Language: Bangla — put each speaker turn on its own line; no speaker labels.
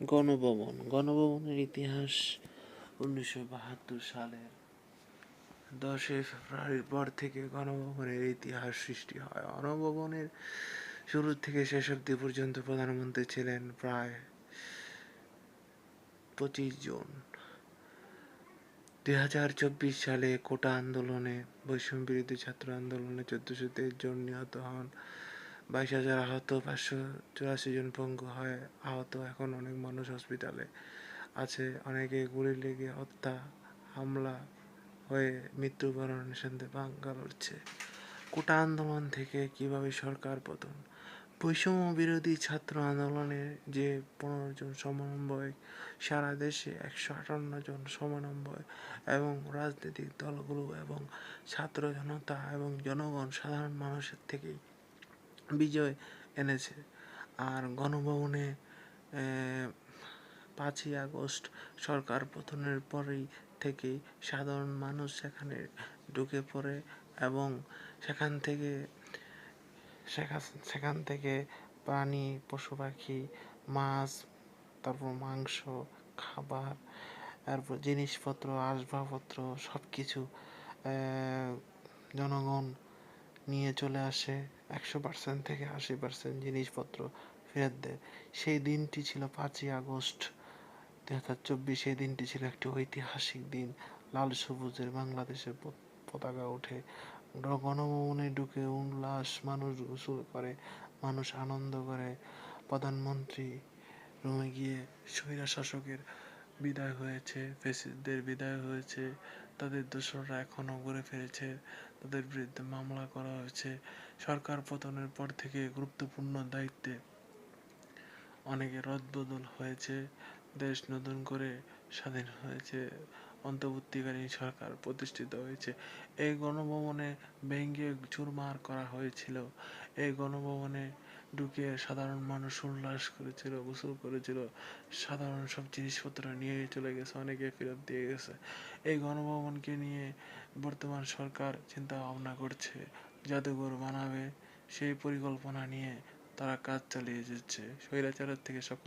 গণভবন। গণভবনের ইতিহাস উনিশশো বাহাত্তর সালের দশই ফেব্রুয়ারির পর থেকে গণভবনের ইতিহাস সৃষ্টি হয়। গণভবনের শুরু থেকে শেষ অব্দি পর্যন্ত প্রধানমন্ত্রী ছিলেন প্রায় পঁচিশ জন। দুই হাজার চব্বিশ সালে কোটা আন্দোলনে বৈষম্য বিরোধী ছাত্র আন্দোলনে চোদ্দশো তেইশ জন নিহত হন। বাইশ হাজার আহত, পাঁচশো চুরাশি জন পঙ্গু হয়, আহত এখন অনেক মানুষ হসপিটালে আছে। অনেকে গুলি লেগে হত্যা, হামলা হয়ে মৃত্যুবরণের সাথে বাঙ্গা লড়ছে। কোটা আন্দোলন থেকে কীভাবে সরকার পতন? বৈষম্য বিরোধী ছাত্র আন্দোলনে যে পনেরো জন সমন্বয়, সারা দেশে একশো আটান্ন জন সমন্বয় এবং রাজনৈতিক দলগুলো এবং ছাত্র জনতা এবং জনগণ সাধারণ মানুষের থেকেই বিজয় এনেছে। আর গণভবনে পাঁচই আগস্ট সরকার পতনের পরেই থেকেই সাধারণ মানুষ সেখানে ঢুকে পড়ে এবং সেখান থেকে সেখা- সেখান থেকে প্রাণী, পশু পাখি, মাছ, তারপর মাংস, খাবার, তারপর জিনিসপত্র, আসবাবপত্র সব কিছু জনগণ নিয়ে চলে আসে, একশো পার্সেন্ট থেকে আশি পার্সেন্ট জিনিসপত্র ফেরত দেয়। সেই দিনটি ছিল পাঁচই আগস্ট দু হাজার চব্বিশ, সেই দিনটি ছিল একটি ঐতিহাসিক দিন। লাল সবুজের বাংলাদেশের পতাকা ওঠে। গণভবনে ঢুকে উল্লাস, মানুষ গোসল করে, মানুষ আনন্দ করে। প্রধানমন্ত্রী রুমে গিয়ে স্বৈরা শাসকের বিদায় হয়েছে ফেসিসদের বিদায় হয়েছে, তাদের দোসররা এখনও ঘুরে ফিরেছে, তাদের বিরুদ্ধে মামলা করা হয়েছে। সরকার পতনের পর থেকে গুরুত্বপূর্ণ দায়িত্বে অনেকে রদবদল হয়েছে, দেশ নতুন করে স্বাধীন হয়েছে, অন্তর্বর্তীকালীন সরকার প্রতিষ্ঠিত হয়েছে। এই গণভবনে ভেঙ্গে চুরমার করা হয়েছিল। এই গণভবনে ঢুকে সাধারণ মানুষ উল্লাস করেছিল, গোসল করেছিল, সাধারণ সব জিনিসপত্র নিয়ে চলে গেছে, অনেকে ফেরত দিয়ে গেছে। এই গণভবনকে নিয়ে বর্তমান সরকার চিন্তা ভাবনা করছে, জাদুঘর বানাবে, সেই পরিকল্পনা নিয়ে তারা কাজ চালিয়ে যাচ্ছে। স্বৈরাচারের থেকে সব